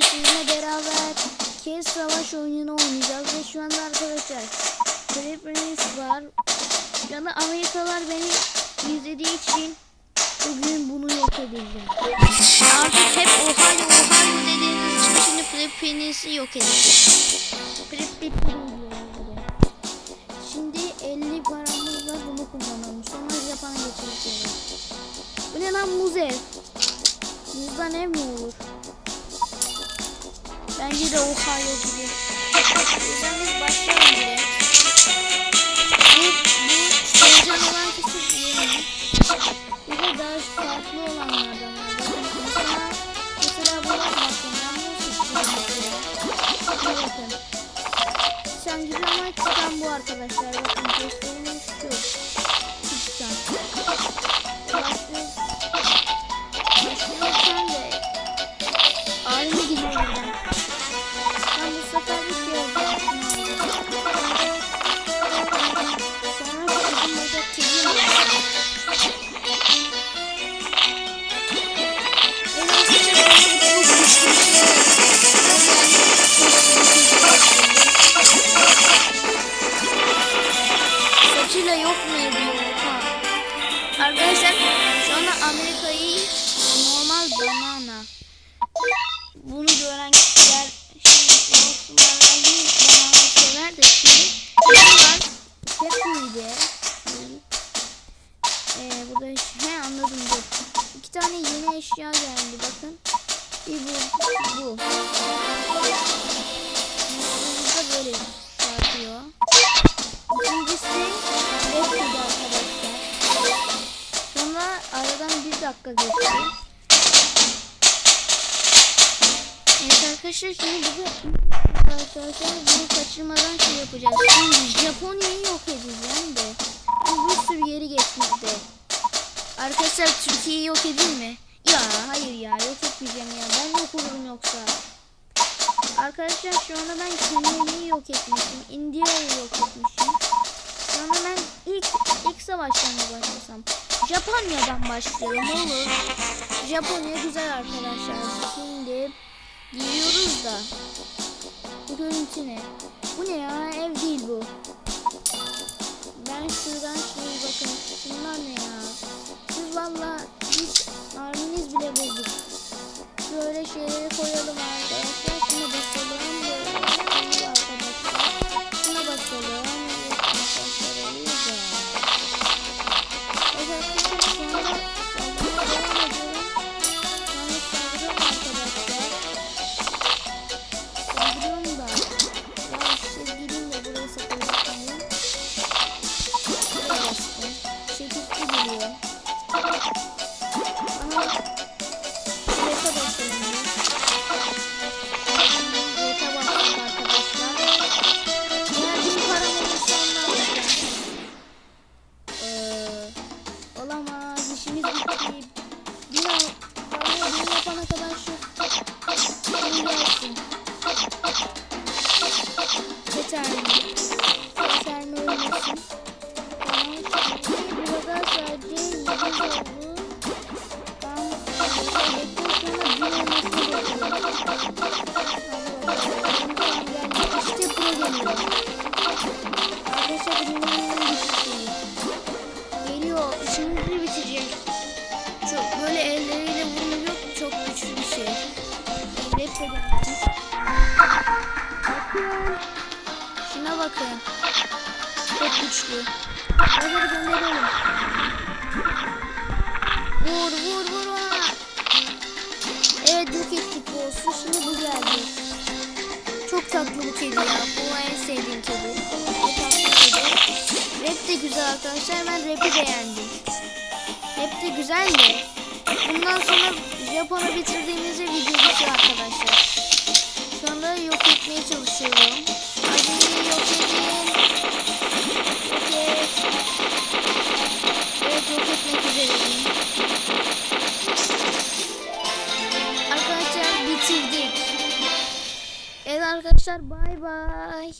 Sizinle beraber Kes Savaş oyununu oynayacağız ve şu anda arkadaşlar Philippines var. Şu anda Amerikalılar beni izlediği için bugün bunu yok edeceğim. Artık hep Ohio Ohio dediğiniz için şimdi Philippines'i yok edeceğim. Philippines. Şimdi 50 paramız var bunu kullanalım. Sonra Japon'a geçeceğiz. Bu ne lan muz ev? Muzdan ev mi olur? Bence de Ohio gibi. O yüzden biz başlayalım direkt. Bu, bu heyecan olan kısım yeni. Bir daha farklı olanlardan var. Mesela, mesela bu var bakın. Ben bunu seçtim ama çıkan bu arkadaşlar. Bakın gösterimiz şu. Var. Saçıyla yok mu ediyor? Arkadaşlar şu anda Amerika'yı normal banana bunu gören kişiler şimdi bir banana sever de şimdi bunlar hep? Ee, burada he anladım dur. İki tane yeni eşya geldi bakın. Bir bu, bu. Burada böyle dakika geçti. Evet arkadaşlar şimdi bize arkadaşlar bunu kaçırmadan şey yapacağız. Şimdi Japonya'yı yok edeceğim de. Bu bir sürü yeri geçmişti. Arkadaşlar Türkiye'yi yok edeyim mi? Ya hayır ya yok etmeyeceğim ya. Ben yok olurum yoksa. Arkadaşlar şu anda ben Kenya'yı yok etmişim. India'yı yok etmişim. Sonra ben ilk ilk savaştan başlasam? Japonya'dan başlayalım olur. Japonya güzel arkadaşlar. Şimdi Giriyoruz da. Bu görüntü ne? Bu ne ya? Şuna bakın. Çok güçlü. Hadi gönderelim. Vur vur vur ona. Evet yok ettik olsun. Şimdi bu geldi. Çok tatlı bu kedi ya. Bu en sevdiğim kedi. Rap de güzel arkadaşlar. Ben rap'i beğendim. Rap de güzel de. Bundan sonra Japon'u bitirdiğimizde video bitiyor arkadaşlar. Şu anda yok etmeye çalışıyorum. arkadaşlar bay bay.